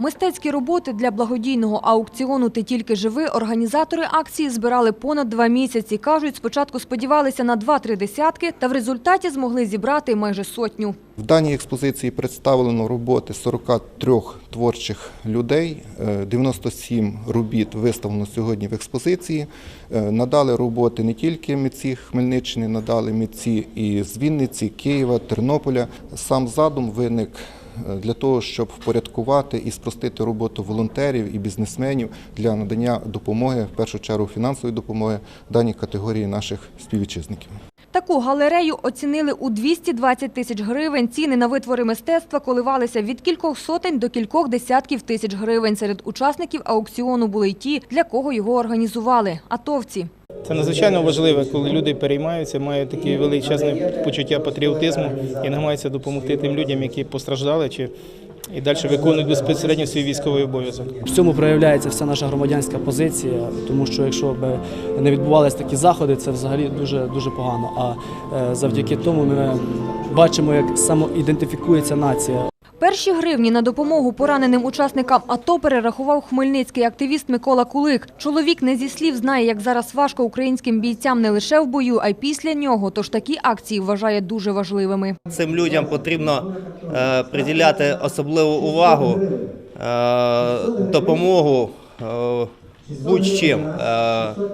Мистецькі роботи для благодійного аукціону «Ти тільки живи» організатори акції збирали понад два місяці. Кажуть, спочатку сподівалися на два-три десятки, та в результаті змогли зібрати майже сотню. В даній експозиції представлено роботи 43 творчих людей. Е, 97 робіт виставлено сьогодні в експозиції. Е, Надали роботи не тільки митці Хмельниччини, надали митці і з Вінниці, Києва, Тернополя. Сам задум виник е, для того, щоб впорядкувати і спростити роботу волонтерів і бізнесменів для надання допомоги, в першу чергу фінансової допомоги даній категорії наших співвітчизників. Таку галерею оцінили у 220 тисяч гривень. Ціни на витвори мистецтва коливалися від кількох сотень до кількох десятків тисяч гривень. Серед учасників аукціону були й ті, для кого його організували – атовці. Це надзвичайно важливо, коли люди переймаються, мають таке величезне почуття патріотизму і намагаються допомогти тим людям, які постраждали чи і далі виконують безпосередньо свій військовий обов'язок. В цьому проявляється вся наша громадянська позиція, тому що якщо б не відбувалися такі заходи, це взагалі дуже дуже погано. А е, завдяки тому ми бачимо, як самоідентифікується нація. Перші гривні на допомогу пораненим учасникам АТО перерахував хмельницький активіст Микола Кулик. Чоловік не зі слів знає, як зараз важко українським бійцям не лише в бою, а й після нього. Тож такі акції вважає дуже важливими. Цим людям потрібно е, приділяти особливу увагу, е, допомогу е, будь-чим,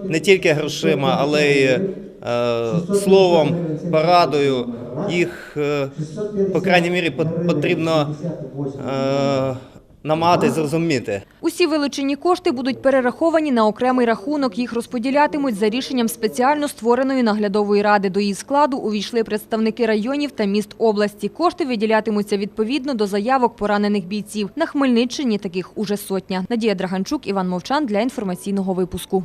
не тільки грошима, але й словом, порадою. Їх, е, по крайній мірі, потрібно е, намагатись зрозуміти. Усі вилучені кошти будуть перераховані на окремий рахунок. Їх розподілятимуть за рішенням спеціально створеної наглядової ради. До її складу увійшли представники районів та міст області. Кошти виділятимуться відповідно до заявок поранених бійців. На Хмельниччині таких уже сотня. Надія Драганчук, Іван Мовчан для інформаційного випуску.